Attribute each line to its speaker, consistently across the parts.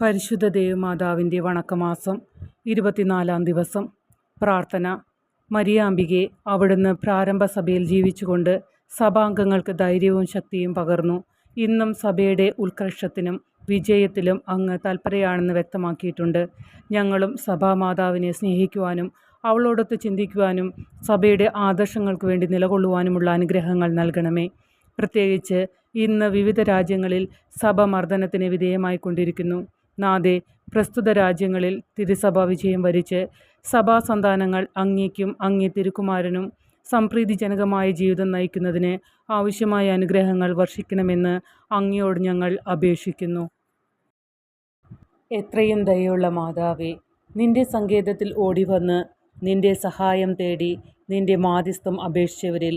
Speaker 1: പരിശുദ്ധ ദേവമാതാവിന്റെ വണക്കമാസം ഇരുപത്തിനാലാം ദിവസം. പ്രാർത്ഥന. മരിയാമ്പികെ അവിടുന്ന് പ്രാരംഭ സഭയിൽ ജീവിച്ചുകൊണ്ട് സഭാംഗങ്ങൾക്ക് ധൈര്യവും ശക്തിയും പകർന്നു. ഇന്നും സഭയുടെ ഉത്കർഷത്തിനും വിജയത്തിലും അങ്ങ് തൽപരയാണെന്ന് വ്യക്തമാക്കിയിട്ടുണ്ട്. ഞങ്ങളും സഭാമാതാവിനെ സ്നേഹിക്കുവാനും അവളോടൊത്ത് ചിന്തിക്കുവാനും സഭയുടെ ആദർശങ്ങൾക്ക് വേണ്ടി നിലകൊള്ളുവാനുമുള്ള അനുഗ്രഹങ്ങൾ നൽകണമേ. പ്രത്യേകിച്ച് ഇന്ന് വിവിധ രാജ്യങ്ങളിൽ സഭ മർദ്ദനത്തിന് വിധേയമായിക്കൊണ്ടിരിക്കുന്നു. നാദെ പ്രസ്തുത രാജ്യങ്ങളിൽ തിരുസഭ വിജയം വരിച്ച് സഭാസന്താനങ്ങൾ അങ്ങേക്കും അങ്ങേ തിരുക്കുമാരനും സംപ്രീതിജനകമായ ജീവിതം നയിക്കുന്നതിന് ആവശ്യമായ അനുഗ്രഹങ്ങൾ വർഷിക്കണമെന്ന് അങ്ങയോട് ഞങ്ങൾ അപേക്ഷിക്കുന്നു. എത്രയും ദയുള്ള മാതാവേ നിന്റെ സങ്കേതത്തിൽ ഓടിവന്ന് നിന്റെ സഹായം തേടി നിന്റെ മാധ്യസ്ഥം അപേക്ഷിച്ചവരിൽ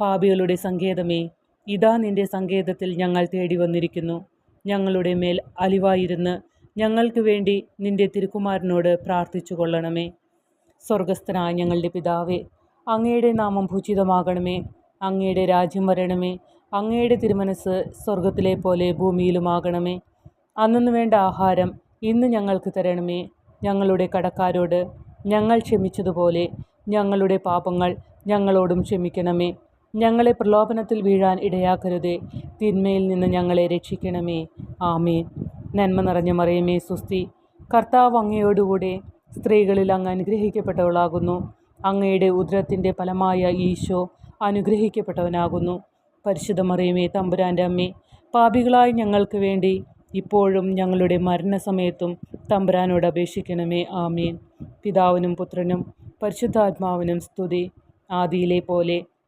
Speaker 1: പാപികളുടെ സങ്കേതമേ ഇതാ നിന്റെ സങ്കേതത്തിൽ ഞങ്ങൾ തേടി വന്നിരിക്കുന്നു. ഞങ്ങളുടെ മേൽ അലിവായിരുന്ന് ഞങ്ങൾക്ക് വേണ്ടി നിന്റെ തിരുക്കുമാരനോട് പ്രാർത്ഥിച്ചു കൊള്ളണമേ സ്വർഗസ്ഥനായ ഞങ്ങളുടെ പിതാവേ അങ്ങയുടെ നാമം ഭൂചിതമാകണമേ അങ്ങയുടെ രാജ്യം വരണമേ. അങ്ങയുടെ തിരുമനസ് സ്വർഗത്തിലെ പോലെ ഭൂമിയിലുമാകണമേ. അന്നു വേണ്ട ആഹാരം ഇന്ന് ഞങ്ങൾക്ക് തരണമേ. ഞങ്ങളുടെ കടക്കാരോട് ഞങ്ങൾ ക്ഷമിച്ചതുപോലെ ഞങ്ങളുടെ പാപങ്ങൾ ഞങ്ങളോടും ക്ഷമിക്കണമേ. ഞങ്ങളെ പ്രലോഭനത്തിൽ വീഴാൻ ഇടയാക്കരുതേ. തിന്മയിൽ നിന്ന് ഞങ്ങളെ രക്ഷിക്കണമേ. ആമേൻ. നന്മ നിറഞ്ഞ മറിയമേ സുസ്തി കർത്താവ് അങ്ങയോടുകൂടെ സ്ത്രീകളിൽ അങ്ങ് അനുഗ്രഹിക്കപ്പെട്ടവളാകുന്നു. അങ്ങയുടെ ഉദരത്തിന്റെ ഫലമായ ഈശോ അനുഗ്രഹിക്കപ്പെട്ടവനാകുന്നു. പരിശുദ്ധ മറിയമേ തമ്പുരാന്റെ അമ്മേ പാപികളായി ഞങ്ങൾക്ക് വേണ്ടി ഇപ്പോഴും ഞങ്ങളുടെ മരണസമയത്തും തമ്പുരാനോട് അപേക്ഷിക്കണമേ. ആമീൻ. പിതാവിനും പുത്രനും പരിശുദ്ധാത്മാവിനും സ്തുതി. ആദിയിലെ പോലെ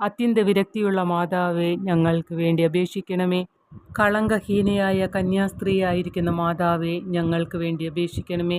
Speaker 1: അത്യന്ത വിരക്തിയുള്ള മാതാവെ ഞങ്ങൾക്ക് വേണ്ടി അപേക്ഷിക്കണമേ. കളങ്കഹീനയായ കന്യാസ്ത്രീയായിരിക്കുന്ന മാതാവെ ഞങ്ങൾക്ക് വേണ്ടി അപേക്ഷിക്കണമേ.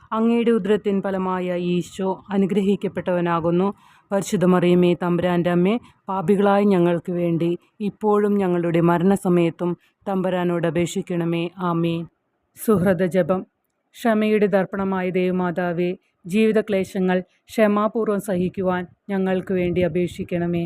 Speaker 1: അങ്ങയുടെ ഉദരത്തിൻ ഫലമായ ഈശോ അനുഗ്രഹിക്കപ്പെട്ടവനാകുന്നു. പരിശുദ്ധ മറിയമേ തമ്പുരാന്റെ അമ്മേ പാപികളായ ഞങ്ങൾക്ക് വേണ്ടി ഇപ്പോഴും ഞങ്ങളുടെ മരണസമയത്തും തമ്പുരാനോട് അപേക്ഷിക്കണമേ. ആമേ സുഹൃത ജപം. ക്ഷമയുടെ ദർപ്പണമായ ദേവമാതാവേ ജീവിതക്ലേശങ്ങൾ ക്ഷമാപൂർവം സഹിക്കുവാൻ ഞങ്ങൾക്ക് വേണ്ടി അപേക്ഷിക്കണമേ.